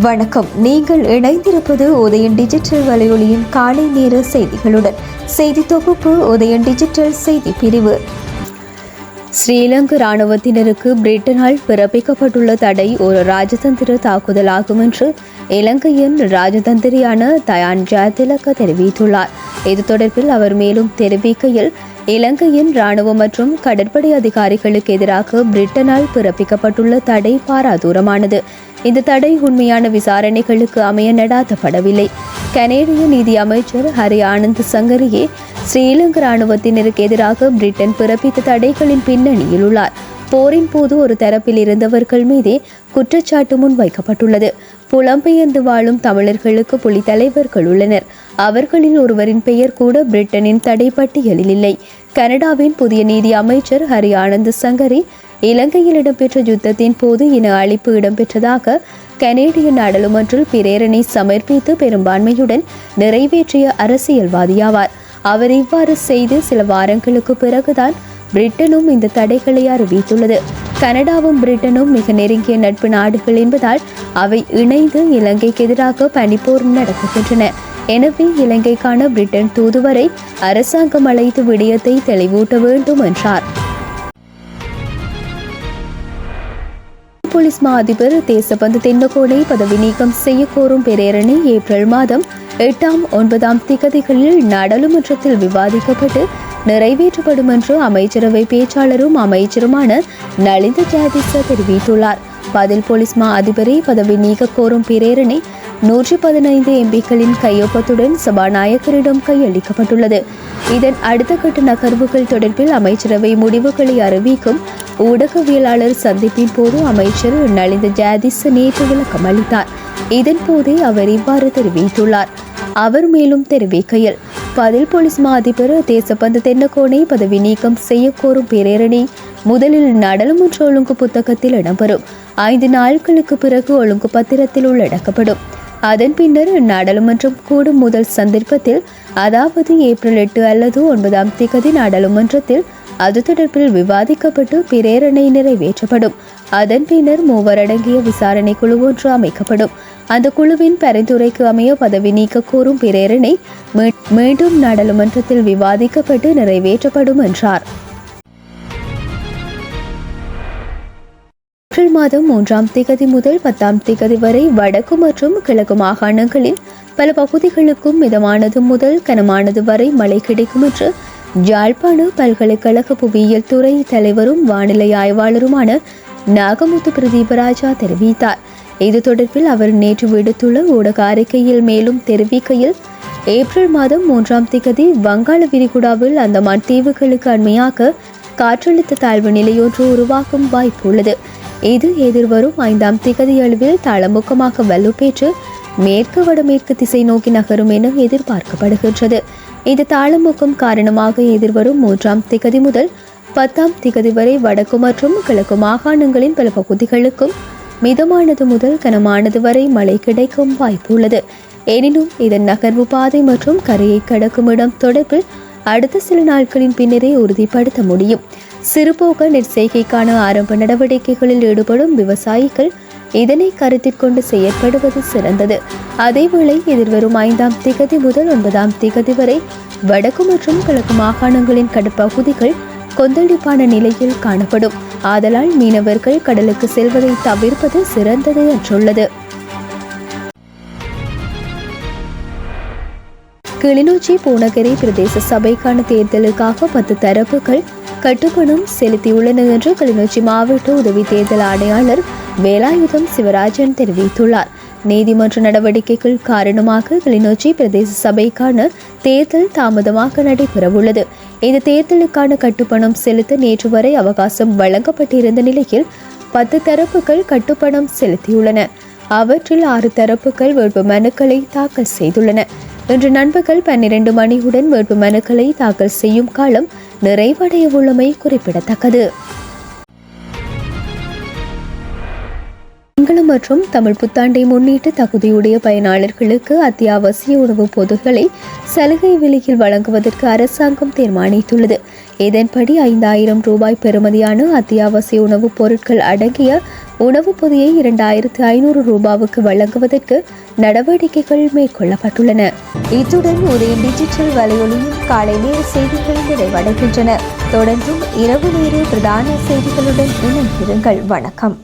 வணக்கம். நீங்கள் இணைந்திருப்பது உதயன் டிஜிட்டல் வலையொலியின் காலை நேர செய்திகளுடன். செய்தி தொகுப்பு உதயன் டிஜிட்டல் செய்தி பிரிவு. ஸ்ரீலங்கா இராணுவத்தினருக்கு பிரிட்டனால் பிறப்பிக்கப்பட்டுள்ள தடை ஒரு ராஜதந்திர தாக்குதலாகும் என்று இலங்கையின் ராஜதந்திரியான தயான் ஜாதிலக்க தெரிவித்துள்ளார். இது தொடர்பில் அவர் மேலும் தெரிவிக்கையில் இலங்கையின் ராணுவ மற்றும் கடற்படை அதிகாரிகளுக்கு எதிராக பிரிட்டனால் பிறப்பிக்கப்பட்டுள்ள தடை பாராதூரமானது. இந்த தடை உண்மையான விசாரணைகளுக்கு அமைய நடாத்தப்படவில்லை. கனேடிய நீதி அமைச்சர் ஹரி ஆனந்த் சங்கரியே ஸ்ரீலங்கா ராணுவத்தினருக்கு எதிராக பிரிட்டன் பிறப்பித்த தடைகளின் பின்னணியில் உள்ளார். போரின் போது ஒரு தரப்பில் இருந்தவர்கள் மீதே குற்றச்சாட்டு முன்வைக்கப்பட்டுள்ளது. புலம்பெயர்ந்து வாழும் தமிழர்களுக்கு புலி தலைவர்கள் உள்ளனர். அவர்களில் ஒருவரின் பெயர் கூட பிரிட்டனின் தடைப்பட்டியலில் இல்லை. கனடாவின் புதிய நீதி அமைச்சர் ஹரி ஆனந்த் சங்கரி இலங்கையில் இடம்பெற்ற யுத்தத்தின் போது இன அழிப்பு இடம்பெற்றதாக கனேடிய நாடாளுமன்றில் பிரேரணை சமர்ப்பித்து பெரும்பான்மையுடன் நிறைவேற்றிய அரசியல்வாதியாவார். அவர் இவ்வாறு செய்து சில வாரங்களுக்கு பிறகுதான் பிரிட்டனும் இந்த தடைகளை அறிவித்துள்ளது. கனடாவும் பிரிட்டனும் மிக நெருங்கிய நட்பு நாடுகள் என்பதால் அவை இணைந்து இலங்கைக்கு எதிராக பனிப்போர் நடத்துகின்றன எனவே இலங்கைக்கான பிரிட்டன் தூதுவரை அரசாங்கம் அழைத்து விடயத்தை தெளிவூட்ட வேண்டும் என்றார். போலீஸ் மா அதிபர் தேசபந்து தென்னகோனை பதவி நீக்கம் செய்ய கோரும் பிரேரணை ஏப்ரல் மாதம் எட்டாம் ஒன்பதாம் திகதிகளில் நாடாளுமன்றத்தில் விவாதிக்கப்பட்டு நிறைவேற்றப்படும் என்று அமைச்சரவை பேச்சாளரும் அமைச்சருமான நளிந்த ஜாதிச தெரிவித்துள்ளார். பதில் போலீஸ் மா அதிபரை பதவி நீக்க கோரும் பிரேரணை நூற்றி பதினைந்து எம்பிக்களின் கையொப்பத்துடன் சபாநாயகரிடம் கையளிக்கப்பட்டுள்ளது. இதன் அடுத்த கட்ட நகர்வுகள் தொடர்பில் அமைச்சரவை முடிவுகளை அறிவிக்கும் ஊடகவியலாளர் சந்திப்பின் போது அமைச்சர் நலிந்த ஜாதிஸ் நேற்று விளக்கம் அளித்தார் இதன் போதே அவர் இவ்வாறு தெரிவித்துள்ளார். அவர் மேலும் தெரிவிக்கையில் பதில் போலீஸ் மா அதிபர் தேசப்பந்து தென்னக்கோனை பதவி நீக்கம் செய்ய கோரும் பிரேரணை. முதலில் நாடாளுமன்ற ஒழுங்கு புத்தகத்தில் இடம்பெறும். ஐந்து நாட்களுக்கு பிறகு ஒழுங்கு பத்திரத்தில் உள்ளடக்கப்படும். அதன் பின்னர் நாடாளுமன்றம் கூடும் முதல் சந்தர்ப்பத்தில் அதாவது ஏப்ரல் எட்டு அல்லது ஒன்பதாம் திகதி நாடாளுமன்றத்தில் அது தொடர்பில் விவாதிக்கப்பட்டு பிரேரணை நிறைவேற்றப்படும். அதன் பின்னர் மூவரடங்கிய விசாரணை குழு ஒன்று அமைக்கப்படும். அந்த குழுவின் பரிந்துரைக்கு அமைய பதவி நீக்க கோரும் பிரேரணை மீண்டும் நாடாளுமன்றத்தில் விவாதிக்கப்பட்டு நிறைவேற்றப்படும் என்றார். ஏப்ரல் மாதம் மூன்றாம் திகதி முதல் பத்தாம் திகதி வரை வடக்கு மற்றும் கிழக்கு மாகாணங்களில் பல பகுதிகளுக்கும் மிதமானது முதல் கனமானது வரை மழை கிடைக்கும் என்று ஜாழ்ப்பாண பல்கலைக்கழக புவியியல் துறை தலைவரும் வானிலை ஆய்வாளருமான நாகமுத்து பிரதீபராஜா தெரிவித்தார். இது தொடர்பில் அவர் நேற்று விடுத்துள்ள ஊடக அறிக்கையில் மேலும் தெரிவிக்கையில் ஏப்ரல் மாதம் மூன்றாம் திகதி வங்காள விரிகுடாவில் அந்தமான் தீவுகளுக்கு அண்மையாக காற்றழுத்த தாழ்வு நிலையொன்று உருவாக்கும் வாய்ப்பு உள்ளது. இது எதிர்வரும் ஐந்தாம் திகதி அளவில் தளமுக்கமாக வலுப்பேற்று மேற்கு வடமேற்கு திசை நோக்கி நகரும் என எதிர்பார்க்கப்படுகின்றது. இந்த தாளமுக்கம் காரணமாக எதிர்வரும் மூன்றாம் திகதி முதல் பத்தாம் திகதி வரை வடக்கு மற்றும் கிழக்கு மாகாணங்களின் பல பகுதிகளுக்கும் மிதமானது முதல் கனமானது வரை மழை கிடைக்கும் வாய்ப்பு உள்ளது எனினும் இதன் நகர்வு பாதை மற்றும் கரையை கடக்கும் இடம் தொடர்பில் அடுத்த சில நாட்களின் பின்னரே உறுதிப்படுத்த முடியும். சிறுபோக நெற்செய்கைக்கான ஆரம்ப நடவடிக்கைகளில் ஈடுபடும் விவசாயிகள் இதனை கருத்தில் கொண்டு செயற்படுவது சிறந்தது. அதேவேளை எதிர்வரும் ஐந்தாம் திகதி முதல் ஒன்பதாம் திகதி வரை வடக்கு மற்றும் கிழக்கு மாகாணங்களின் கடற்பகுதிகள் கொந்தளிப்பான நிலையில் காணப்படும். ஆதலால் மீனவர்கள் கடலுக்கு செல்வதை தவிர்ப்பது சிறந்தது என்றுள்ளது. கிளிநொச்சி பூனகிரி பிரதேச சபைக்கான தேர்தலுக்காக பத்து தரப்புகள் கட்டுப்பணம் செலுத்தியுள்ளன என்று கிளிநொச்சி மாவட்ட உதவி தேர்தல் ஆணையாளர் வேலாயுதம் சிவராஜன் தெரிவித்துள்ளார். நீதிமன்ற நடவடிக்கைகள் காரணமாக கிளிநொச்சி பிரதேச சபைக்கான தேர்தல் தாமதமாக நடைபெறவுள்ளது. இந்த தேர்தலுக்கான கட்டுப்பணம் செலுத்த நேற்று வரை அவகாசம் வழங்கப்பட்டிருந்த நிலையில் பத்து தரப்புகள் கட்டுப்பணம் செலுத்தியுள்ளன. அவற்றில் ஆறு தரப்புகள் வேட்பு மனுக்களை தாக்கல் செய்துள்ளன. இன்று நண்பகல் பன்னிரண்டு மணியுடன் வேட்பு மனுக்களை தாக்கல் செய்யும் காலம் நிறைவடைய உள்ளமை குறிப்பிடத்தக்கது. புத்தாண்டு மற்றும் தமிழ் புத்தாண்டை முன்னிட்டு தகுதியுடைய பயனாளர்களுக்கு அத்தியாவசிய உணவுப் பொருட்களை சலுகை விலையில் வழங்குவதற்கு அரசாங்கம் தீர்மானித்துள்ளது. இதன்படி ஐந்தாயிரம் ரூபாய் பெறுமதியான அத்தியாவசிய உணவுப் பொருட்கள் அடங்கிய உணவுப் பொதியை இரண்டாயிரத்து ஐநூறு ரூபாவுக்கு வழங்குவதற்கு நடவடிக்கைகள் மேற்கொள்ளப்பட்டுள்ளன. இத்துடன் உதயம் டிஜிட்டல் வலையொலியின் காலை நேர செய்திகள் நிறைவடைகின்றன. தொடர்ந்தும் இரவு நேர பிரதான செய்திகளுடன் இணைந்திருங்கள். வணக்கம்.